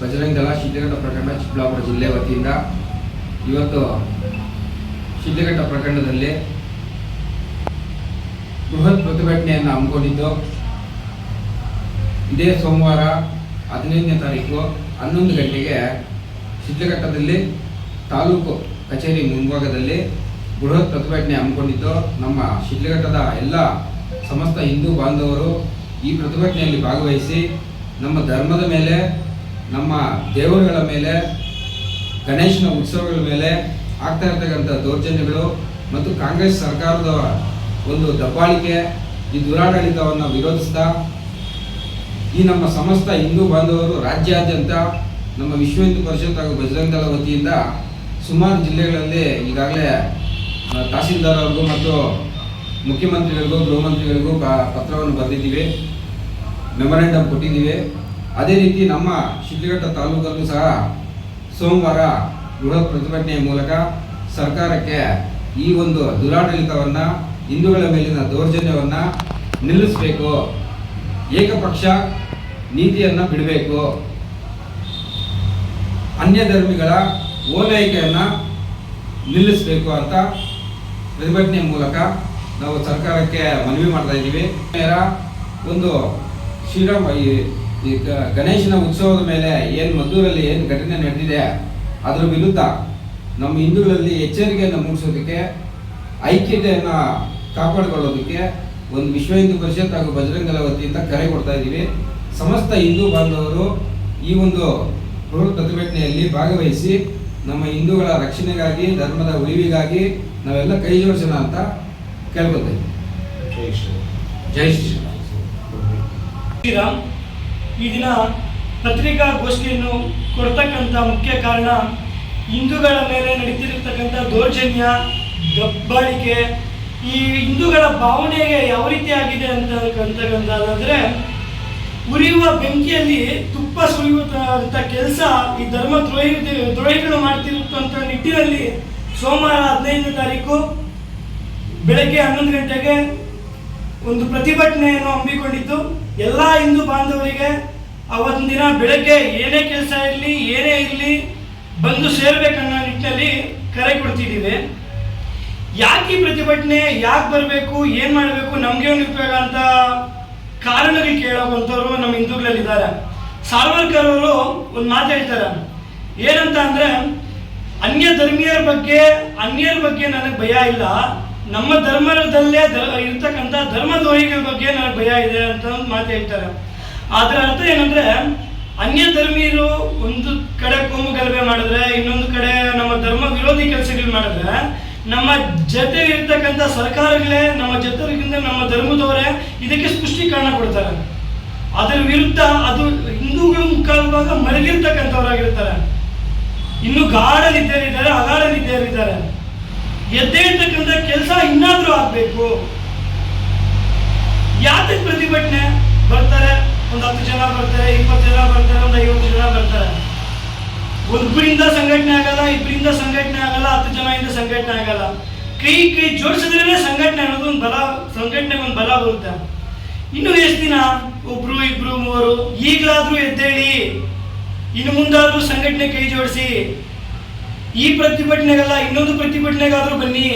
ಬಜರಂಗ ದಳ, ಶಿಡ್ಲಘಟ್ಟ ಪ್ರಕರಣ, ಚಿಕ್ಕಬಳ್ಳಾಪುರ ಜಿಲ್ಲೆ ವತಿಯಿಂದ ಇವತ್ತು ಶಿಡ್ಲಘಟ್ಟ ಪ್ರಕರಣದಲ್ಲಿ ಬೃಹತ್ ಪ್ರತಿಭಟನೆಯನ್ನು ಹಮ್ಮಿಕೊಂಡಿದ್ದು, ಇದೇ ಸೋಮವಾರ ಹದಿನೈದನೇ ತಾರೀಕು ಹನ್ನೊಂದು ಗಂಟೆಗೆ ಶಿಡ್ಲಘಟ್ಟದಲ್ಲಿ ತಾಲೂಕು ಕಚೇರಿ ಮುಂಭಾಗದಲ್ಲಿ ಬೃಹತ್ ಪ್ರತಿಭಟನೆ ಹಮ್ಮಿಕೊಂಡಿದ್ದು, ನಮ್ಮ ಶಿಡ್ಲಘಟ್ಟದ ಎಲ್ಲ ಸಮಸ್ತ ಹಿಂದೂ ಬಾಂಧವರು ಈ ಪ್ರತಿಭಟನೆಯಲ್ಲಿ ಭಾಗವಹಿಸಿ ನಮ್ಮ ಧರ್ಮದ ಮೇಲೆ ನಮ್ಮ ದೇವರುಗಳ ಮೇಲೆ, ಗಣೇಶನ ಉತ್ಸವಗಳ ಮೇಲೆ ಆಗ್ತಾ ಇರ್ತಕ್ಕಂಥ ದೌರ್ಜನ್ಯಗಳು ಮತ್ತು ಕಾಂಗ್ರೆಸ್ ಸರ್ಕಾರದ ಒಂದು ದಬ್ಬಾಳಿಕೆ, ಈ ದುರಾಡಳಿತವನ್ನು ವಿರೋಧಿಸ್ತಾ, ಈ ನಮ್ಮ ಸಮಸ್ತ ಹಿಂದೂ ಬಾಂಧವರು ರಾಜ್ಯಾದ್ಯಂತ ನಮ್ಮ ವಿಶ್ವ ಹಿಂದೂ ಪರಿಷತ್ ಹಾಗೂ ಬಜರಂಗ ದಳ ವತಿಯಿಂದ ಸುಮಾರು ಜಿಲ್ಲೆಗಳಲ್ಲಿ ಈಗಾಗಲೇ ತಹಸೀಲ್ದಾರ್ ಅವ್ರಿಗೂ ಮತ್ತು ಮುಖ್ಯಮಂತ್ರಿಗಳಿಗೂ ಗೃಹ ಮಂತ್ರಿಗಳಿಗೂ ಪತ್ರವನ್ನು ಬರೆದಿದ್ದೀವಿ. ಮೆಮೊರೆಂಡಮ್ ಕೊಟ್ಟಿದ್ದೀವಿ. ಅದೇ ರೀತಿ ನಮ್ಮ ಶಿಡ್ಲಘಟ್ಟ ತಾಲೂಕಲ್ಲೂ ಸಹ ಸೋಮವಾರ ಬೃಹತ್ ಪ್ರತಿಭಟನೆಯ ಮೂಲಕ ಸರ್ಕಾರಕ್ಕೆ ಈ ಒಂದು ದುರಾಡಳಿತವನ್ನು, ಹಿಂದೂಗಳ ಮೇಲಿನ ದೌರ್ಜನ್ಯವನ್ನು ನಿಲ್ಲಿಸಬೇಕು. ಏಕಪಕ್ಷ ನೀತಿಯನ್ನು ಬಿಡಬೇಕು. ಅನ್ಯ ಧರ್ಮಿಗಳ ಓಲೈಕೆಯನ್ನು ನಿಲ್ಲಿಸಬೇಕು ಅಂತ ಪ್ರತಿಭಟನೆ ಮೂಲಕ ನಾವು ಸರ್ಕಾರಕ್ಕೆ ಮನವಿ ಮಾಡ್ತಾ ಇದ್ದೀವಿ. ಒಂದು ಶ್ರೀರಾಮ ಈ ಗಣೇಶನ ಉತ್ಸವದ ಮೇಲೆ ಏನು ಮದ್ದೂರಲ್ಲಿ ಏನು ಘಟನೆ ನಡೆದಿದೆ ಅದರ ವಿರುದ್ಧ ನಮ್ಮ ಹಿಂದೂಗಳಲ್ಲಿ ಎಚ್ಚರಿಕೆಯನ್ನು ಮೂಡಿಸೋದಕ್ಕೆ ಐಕ್ಯತೆಯನ್ನು ಕಾಪಾಡಿಕೊಳ್ಳೋದಕ್ಕೆ ಒಂದು ವಿಶ್ವ ಹಿಂದೂ ಪರಿಷತ್ ಹಾಗೂ ಬಜರಂಗಲ ವತಿಯಿಂದ ಕರೆ ಕೊಡ್ತಾ ಇದ್ದೀವಿ. ಸಮಸ್ತ ಹಿಂದೂ ಬಾಂಧವರು ಈ ಒಂದು ಬೃಹತ್ ಪ್ರತಿಭಟನೆಯಲ್ಲಿ ಭಾಗವಹಿಸಿ ನಮ್ಮ ಹಿಂದೂಗಳ ರಕ್ಷಣೆಗಾಗಿ ಧರ್ಮದ ಉಳಿವಿಗಾಗಿ ನಾವೆಲ್ಲ ಕೈ ಜೋಡಿಸೋಣ ಅಂತ ಕೇಳ್ಕೊತೇವೆ ಜೈ ಶ್ರೀರಾಮ್. ಈ ದಿನ ಪತ್ರಿಕಾಗೋಷ್ಠಿಯನ್ನು ಕೊಡ್ತಕ್ಕಂಥ ಮುಖ್ಯ ಕಾರಣ ಹಿಂದೂಗಳ ಮೇಲೆ ನಡೀತಿರ್ತಕ್ಕಂಥ ದೌರ್ಜನ್ಯ, ದಬ್ಬಾಳಿಕೆ, ಈ ಹಿಂದೂಗಳ ಭಾವನೆಗೆ ಯಾವ ರೀತಿ ಆಗಿದೆ ಅಂತ ಅಂತಕ್ಕಂಥದ್ದಾದರೆ ಉರಿಯುವ ಬೆಂಕಿಯಲ್ಲಿ ತುಪ್ಪ ಸುರಿಯುವಂಥ ಕೆಲಸ ಈ ಧರ್ಮ ದ್ರೋಹಿ, ದ್ರೋಹಿಗಳು ಮಾಡ್ತಿರುವಂತ ನಿಟ್ಟಿನಲ್ಲಿ ಸೋಮವಾರ ಹದಿನೈದನೇ ತಾರೀಕು ಬೆಳಗ್ಗೆ ಹನ್ನೊಂದು ಗಂಟೆಗೆ ಒಂದು ಪ್ರತಿಭಟನೆಯನ್ನು ಹಮ್ಮಿಕೊಂಡಿದ್ದು, ಎಲ್ಲ ಹಿಂದೂ ಬಾಂಧವರಿಗೆ ಅವತ್ತಿನ ದಿನ ಬೆಳಗ್ಗೆ ಏನೇ ಕೆಲಸ ಇರಲಿ, ಏನೇ ಇರಲಿ, ಬಂದು ಸೇರ್ಬೇಕನ್ನೋ ನಿಟ್ಟಿನಲ್ಲಿ ಕರೆ ಕೊಡ್ತಿದ್ದೀವಿ. ಯಾಕೆ ಈ ಪ್ರತಿಭಟನೆ, ಯಾಕೆ ಬರಬೇಕು, ಏನು ಮಾಡಬೇಕು, ನಮಗೆ ಒಂದು ಉಪಯೋಗ ಅಂತ ಕಾರಣಗಳು ಕೇಳುವಂಥವ್ರು ನಮ್ಮ ಹಿಂದೂಗಳಲ್ಲಿದ್ದಾರೆ. ಸಾರ್ವರ್ಕರ್ ಅವರು ಒಂದು ಮಾತು ಹೇಳ್ತಾರೆ. ಏನಂತ ಅಂದ್ರೆ, ಅನ್ಯ ಧರ್ಮೀಯರ ಬಗ್ಗೆ, ಅನ್ಯರ ಬಗ್ಗೆ ನನಗೆ ಭಯ ಇಲ್ಲ. ನಮ್ಮ ಧರ್ಮದಲ್ಲೇ ಇರ್ತಕ್ಕಂಥ ಧರ್ಮದ್ರೋಹಿಗಳ ಬಗ್ಗೆ ನನಗೆ ಭಯ ಇದೆ ಅಂತ ಒಂದು ಮಾತು ಹೇಳ್ತಾರೆ. ಅದರ ಅರ್ಥ ಏನಂದ್ರೆ, ಅನ್ಯ ಧರ್ಮೀಯರು ಒಂದು ಕಡೆ ಕೋಮು ಗಲಭೆ ಮಾಡಿದ್ರೆ, ಇನ್ನೊಂದು ಕಡೆ ನಮ್ಮ ಧರ್ಮ ವಿರೋಧಿ ಕೆಲಸಗಳು ಮಾಡಿದ್ರೆ, ನಮ್ಮ ಜೊತೆ ಇರ್ತಕ್ಕಂಥ ಸರ್ಕಾರಗಳೇ, ನಮ್ಮ ಜೊತೆಗಿಂತ ನಮ್ಮ ಧರ್ಮದವರೇ ಇದಕ್ಕೆ ಸ್ಪಷ್ಟೀಕರಣ ಕೊಡ್ತಾರೆ. ಅದರ ವಿರುದ್ಧ ಅದು ಹಿಂದೂಗಳ ಮುಖಾಲ್ವಾಗ ಮಲಗಿರ್ತಕ್ಕಂಥವ್ರಾಗಿರ್ತಾರೆ ಇನ್ನು ಗಾಢ ನಿದ್ದೆಯಲ್ಲಿದ್ದಾರೆ, ಅಗಾಢ ನಿದ್ದೆಯಲ್ಲಿದ್ದಾರೆ. ಎದ್ದೇಳ್ತಕ್ಕಂಥ ಕೆಲಸ ಇನ್ನಾದ್ರೂ ಆಗ್ಬೇಕು ಯಾತಕ್ಕೆ ಪ್ರತಿಭಟನೆ ಬರ್ತಾರೆ ಒಂದು ಹತ್ತು ಜನ ಬರ್ತಾರೆ ಇಪ್ಪತ್ತು ಬರ್ತಾರೆ ಒಂದು ಐವತ್ತು ಜನ ಬರ್ತಾರೆ. ಒಬ್ಬರಿಂದ ಸಂಘಟನೆ ಆಗಲ್ಲ ಇಬ್ಬರಿಂದ ಸಂಘಟನೆ ಆಗಲ್ಲ, ಹತ್ತು ಜನದಿಂದ ಸಂಘಟನೆ ಆಗಲ್ಲ. ಕೈ ಕೈ ಜೋಡಿಸಿದ್ರೆ ಸಂಘಟನೆ ಅನ್ನೋದು ಒಂದು ಬಲ, ಸಂಘಟನೆಗೆ ಒಂದು ಬಲ ಬರುತ್ತೆ. ಇನ್ನು ಎಷ್ಟು ದಿನ? ಒಬ್ರು, ಇಬ್ರು, ಮೂವರು, ಈಗಲಾದ್ರೂ ಎದ್ದೇಳಿ, ಇನ್ನು ಮುಂದಾದ್ರೂ ಸಂಘಟನೆ ಕೈ ಜೋಡಿಸಿ, ಈ ಪ್ರತಿಭಟನೆಗಲ್ಲ ಇನ್ನೊಂದು ಪ್ರತಿಭಟನೆಗಾದ್ರೂ ಬನ್ನಿ.